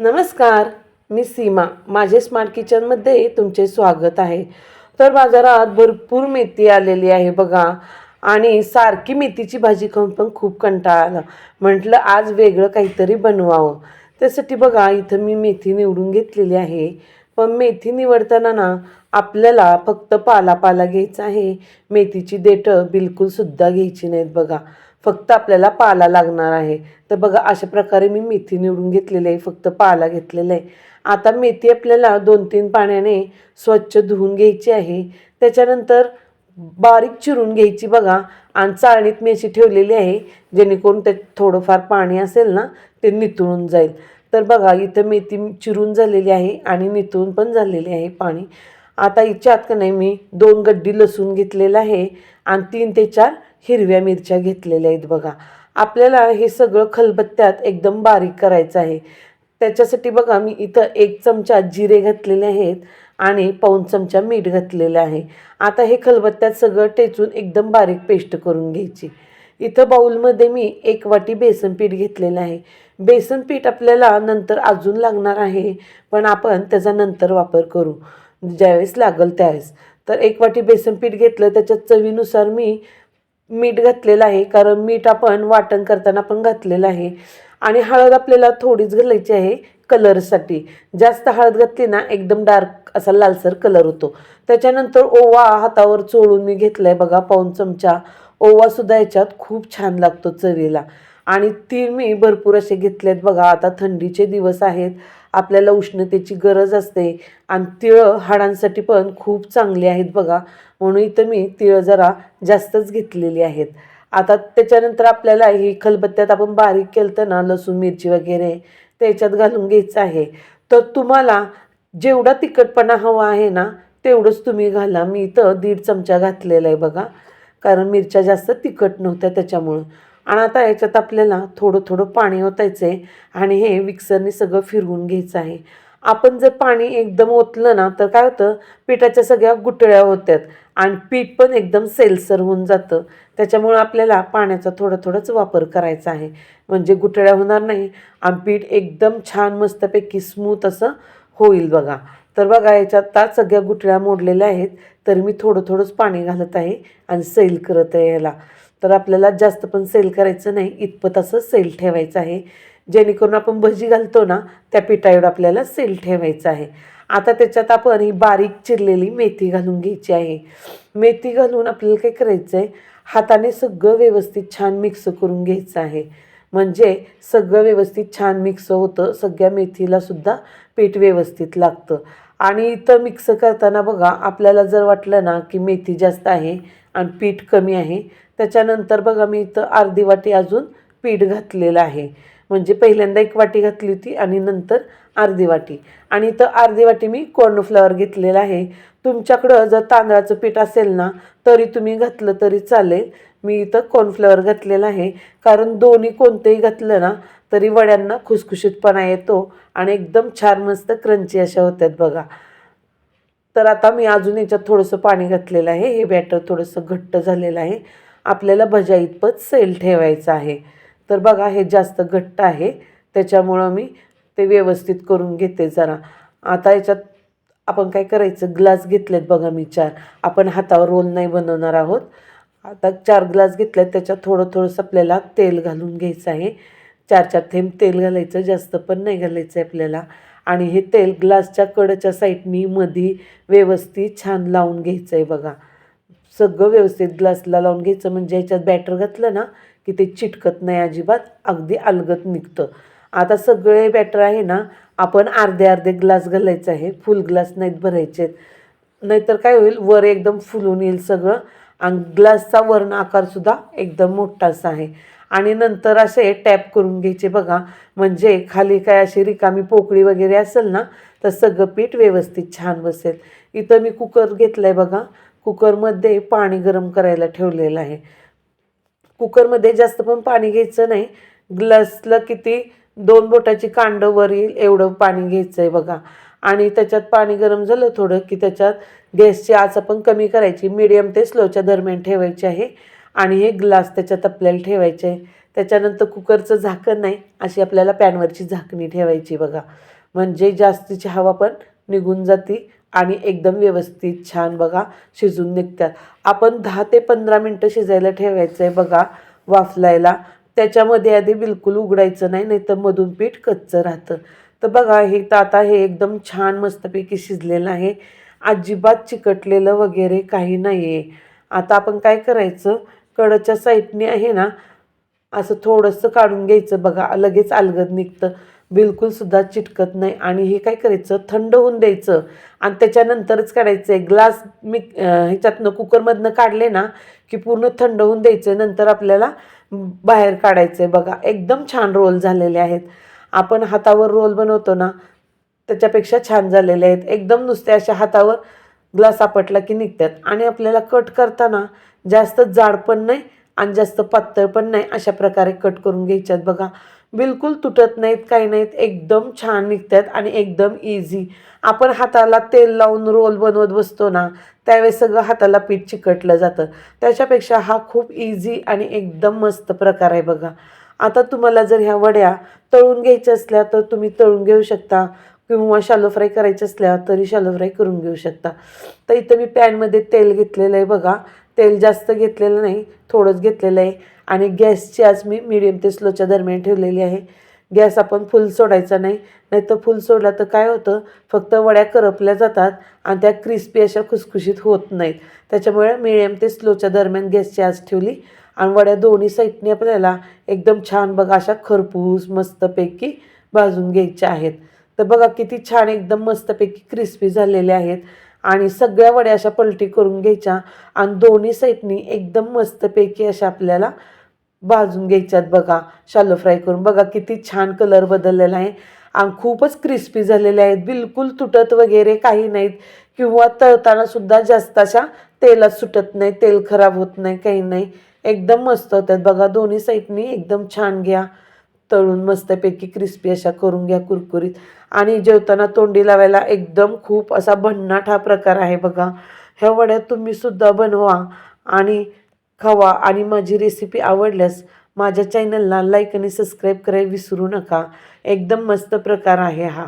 नमस्कार मी सीमा. माझे स्मार्ट किचनमध्ये तुमचे स्वागत आहे. तर बाजारात भरपूर मेथी आलेली आहे बघा. आणि सारखी मेथीची भाजी खाऊन पण खूप कंटाळा आला. म्हटलं आज वेगळं काहीतरी बनवावं. त्यासाठी बघा इथं मी मेथी निवडून घेतलेली आहे. पण मेथी निवडताना ना आपल्याला फक्त पालापाला घ्यायचा आहे. मेथीची देठं बिलकुलसुद्धा घ्यायची नाहीत बघा. फक्त आपल्याला पाला लागणार आहे. तर बघा अशा प्रकारे मी मेथी निवडून घेतलेली आहे. फक्त पाला घेतलेला आहे. आता मेथी आपल्याला दोन तीन पाण्याने स्वच्छ धुवून घ्यायची आहे. त्याच्यानंतर बारीक चिरून घ्यायची बघा. आणि चाळणीत मी अशी ठेवलेली आहे. जेणेकरून त्यात थोडंफार पाणी असेल ना ते नितळून जाईल. तर बघा इथं मेथी चिरून झालेली आहे आणि नितळून पण झालेली आहे पाणी. आता हिच्यात का नाही मी दोन गड्डी लसूण घेतलेलं आहे. आणि तीन ते चार हिरव्या मिरच्या घेतलेल्या आहेत बघा. आपल्याला हे सगळं खलबत्त्यात एकदम बारीक करायचं आहे. त्याच्यासाठी बघा मी इथं एक चमचा जिरे घातलेले आहेत आणि पाऊन चमचा मीठ घातलेलं आहे. आता हे खलबत्त्यात सगळं टेचून एकदम बारीक पेस्ट करून घ्यायची. इथं बाऊलमध्ये मी एक वाटी बेसन पीठ घेतलेलं आहे. बेसन पीठ आपल्याला नंतर अजून लागणार आहे पण आपण त्याचा नंतर वापर करू. ज्यावेळेस लागल त्यावेळेस. तर एक वाटी बेसन पीठ घेतलं त्याच्यात चवीनुसार मी मीठ घातलेलं आहे कारण मीठ आपण वाटण करताना पण घातलेलं आहे. आणि हळद आपल्याला थोडीच घालायची आहे कलरसाठी. जास्त हळद घातली ना एकदम डार्क असा लालसर कलर होतो. त्याच्यानंतर ओवा हातावर चोळून मी घेतला आहे बघा पाऊन चमचा. ओवासुद्धा याच्यात खूप छान लागतो चवीला. आणि तीळ मी भरपूर असे घेतले आहेत बघा आता थंडीचे दिवस आहेत. आपल्याला उष्णतेची गरज असते. आणि तिळं हाडांसाठी पण खूप चांगली आहेत बघा. म्हणून इथं मी तिळं जरा जास्तच घेतलेली आहेत. आता त्याच्यानंतर आपल्याला ही खलबत्त्यात आपण बारीक केलं ना लसूण मिरची वगैरे त्याच्यात घालून घ्यायचं आहे. तर तुम्हाला जेवढा तिखटपणा हवा आहे ना तेवढंच तुम्ही घाला. मी इथं दीड चमचा घातलेला आहे बघा. कारण मिरच्या जास्त तिखट नव्हत्या त्याच्यामुळं. आणि आता याच्यात आपल्याला थोडं थोडं पाणी ओतायचं आहे आणि हे मिक्सरने सगळं फिरवून घ्यायचं आहे. आपण जर पाणी एकदम ओतलं ना तर काय होतं? पिठाच्या सगळ्या गुटळ्या होत्यात आणि पीठ पण एकदम सेलसर होऊन जातं. त्याच्यामुळं आपल्याला पाण्याचा थोडा थोडाच वापर करायचा आहे. म्हणजे गुटळ्या होणार नाही आणि पीठ एकदम छान मस्तपैकी स्मूथ असं होईल बघा. तर बघा याच्यात आता सगळ्या गुटळ्या मोडलेल्या आहेत. तर मी थोडं थोडंच पाणी घालत आहे आणि सैल करत आहे याला. तर आपल्याला जास्त पण सेल करायचं नाही. इतपत असं सेल ठेवायचं आहे. जेणेकरून आपण भजी घालतो ना त्या पिठाएवढं आपल्याला सेल ठेवायचं आहे. आता त्याच्यात आपण ही बारीक चिरलेली मेथी घालून घ्यायची आहे. मेथी घालून आपल्याला काय करायचं आहे? हाताने सगळं व्यवस्थित छान मिक्स करून घ्यायचं आहे. म्हणजे सगळं व्यवस्थित छान मिक्स होतं सगळ्या मेथीला सुद्धा पीठ व्यवस्थित लागतं. आणि इथं मिक्स करताना बघा आपल्याला जर वाटलं ना की मेथी जास्त आहे आणि पीठ कमी आहे त्याच्यानंतर बघा मी इथं अर्धी वाटी अजून पीठ घातलेलं आहे. म्हणजे पहिल्यांदा एक वाटी घातली होती आणि नंतर अर्धी वाटी. आणि इथं अर्धी वाटी मी कॉर्नफ्लॉवर घेतलेलं आहे. तुमच्याकडं जर तांदळाचं पीठ असेल ना तरी तुम्ही घातलं तरी चालेल. मी इथं कॉर्नफ्लॉवर घातलेलं आहे. कारण दोन्ही कोणतंही घातलं ना तरी वड्यांना खुसखुशीतपणा येतो आणि एकदम छान मस्त क्रंची अशा होत्यात बघा. तर आता मी अजून याच्यात थोडंसं पाणी घातलेलं आहे. हे बॅटर थोडंसं घट्ट झालेलं आहे. आपल्याला भजा इतपत सेल ठेवायचं आहे. तर बघा हे जास्त घट्ट आहे. त्याच्यामुळं मी ते व्यवस्थित करून घेते जरा. आता याच्यात आपण काय करायचं? ग्लास घेतलेत बघा मी चार. आपण हातावर रोल नाही बनवणार आहोत. आता चार ग्लास घेतलेत. त्याच्यात थोडं थोडंसं आपल्याला तेल घालून घ्यायचं आहे. चार चार थेंब तेल घालायचं. जास्त पण नाही घालायचं आहे आपल्याला. आणि हे तेल ग्लासच्या कडच्या साईडनी मधी व्यवस्थित छान लावून घ्यायचं आहे बघा. सगळं व्यवस्थित ग्लासला लावून घ्यायचं. म्हणजे ह्याच्यात बॅटर घातलं ना की ते चिटकत नाही अजिबात अगदी अलगत निघतं. आता सगळे बॅटर आहे ना आपण अर्धे अर्धे ग्लास घालायचं आहे. फुल ग्लास नाहीत भरायचे. नाहीतर काय होईल वर एकदम फुलून येईल सगळं. आणि ग्लासचा वर्ण आकारसुद्धा एकदम मोठासा आहे. आणि नंतर असे टॅप करून घ्यायचे बघा. म्हणजे खाली काय अशी रिकामी पोकळी वगैरे असेल ना तर सगळं पीठ व्यवस्थित छान बसेल. इथं मी कुकर घेतलं आहे बघा. कुकरमध्ये पाणी गरम करायला ठेवलेलं आहे. कुकरमध्ये जास्त पण पाणी घ्यायचं नाही. ग्लासला किती दोन बोटाची कांडं वर येईल एवढं पाणी घ्यायचं आहे बघा. आणि त्याच्यात पाणी गरम झालं थोडं की त्याच्यात गॅसची आच आपण कमी करायची. मिडियम ते स्लोच्या दरम्यान ठेवायची आहे. आणि हे ग्लास त्याच्यात आपल्याला ठेवायचे आहे. त्याच्यानंतर कुकरचं झाकण नाही अशी आपल्याला पॅनवरची झाकणी ठेवायची बघा. म्हणजे जास्तीची हवा पण निघून जाते. आणि एकदम व्यवस्थित छान बघा शिजून निघतात. आपण दहा ते पंधरा मिनटं शिजायला ठेवायचं आहे बघा वाफलायला. त्याच्यामध्ये आधी बिलकुल उघडायचं नाही नाहीतर मधून पीठ कच्चं राहतं. तर बघा हे तर आता हे एकदम छान मस्तपैकी शिजलेलं आहे. अजिबात चिकटलेलं वगैरे काही नाही आहे आता आपण काय करायचं? कडच्या साईडने आहे ना असं थोडंसं काढून घ्यायचं बघा लगेच अलगद निघतं. बिलकुलसुद्धा चिटकत नाही. आणि हे काय करायचं? थंड होऊन द्यायचं. आणि त्याच्यानंतरच काढायचं आहे ग्लास मी ह्याच्यातनं कुकरमधनं काढले ना की पूर्ण थंड होऊन द्यायचं नंतर आपल्याला बाहेर काढायचं आहे बघा एकदम छान रोल झालेले आहेत. आपण हातावर रोल बनवतो ना त्याच्यापेक्षा छान झालेले आहेत. एकदम नुसते अशा हातावर ग्लास आपटला की निघतात. आणि आपल्याला कट करताना जास्त जाड पण नाही आणि जास्त पातळ पण नाही अशा प्रकारे कट करून घ्यायच्यात. बघा बिलकुल तुटत नाहीत काही नाहीत एकदम छान निघतात आणि एकदम इझी आपण हाताला तेल लावून रोल बनवत बसतो ना त्यावेळेस सगळं हाताला पीठ चिकटलं जातं. त्याच्यापेक्षा हा खूप इझी आणि एकदम मस्त प्रकार आहे बघा. आता तुम्हाला जर ह्या वड्या तळून घ्यायच्या असल्या तर तुम्ही तळून घेऊ शकता किंवा शालो फ्राय करायच्या असल्या तरी शालो फ्राय करून घेऊ शकता. तर इथं मी पॅनमध्ये तेल घेतलेलं आहे बघा. तेल जास्त घेतलेलं नाही थोडंच घेतलेलं आहे. आणि गॅसची आज मी मिडियम ते स्लोच्या दरम्यान ठेवलेली आहे. गॅस आपण फुल सोडायचा नाही नाहीतर फुल सोडला तर काय होतं? फक्त वड्या करपल्या जातात आणि त्या क्रिस्पी अशा खुसखुशीत होत नाहीत. त्याच्यामुळे मिडियम ते स्लोच्या दरम्यान गॅसची आज ठेवली. आणि वड्या दोन्ही साईडने आपल्याला एकदम छान बघा अशा खरपूस मस्तपैकी भाजून घ्यायच्या आहेत. तर बघा किती छान एकदम मस्तपैकी क्रिस्पी झालेले आहेत. आणि सगळ्या वड्या अशा पलटी करून घ्यायच्या आणि दोन्ही साईडनी एकदम मस्तपैकी अशा आपल्याला भाजून घ्यायच्यात बघा. शालो फ्राय करून बघा किती छान कलर बदललेला आहे. आणि खूपच क्रिस्पी झालेले आहेत. बिलकुल तुटत वगैरे काही नाहीत. किंवा तळतानासुद्धा जास्त अशा तेलात सुटत नाही. तेल खराब होत नाही काही नाही. एकदम मस्त होतात. बघा दोन्ही साईडनी एकदम छान घ्या. तळून मस्तपैकी क्रिस्पी अशा करून घ्या कुरकुरीत. आणि जेवताना तोंडी लावायला एकदम खूप असा भन्नाट हा प्रकार आहे बघा. ह्या वड्या तुम्ही सुद्धा बनवा आणि खावा. आणि माझी रेसिपी आवडल्यास माझ्या चॅनलला लाईक आणि सबस्क्राईब करायला विसरू नका. एकदम मस्त प्रकार आहे हा.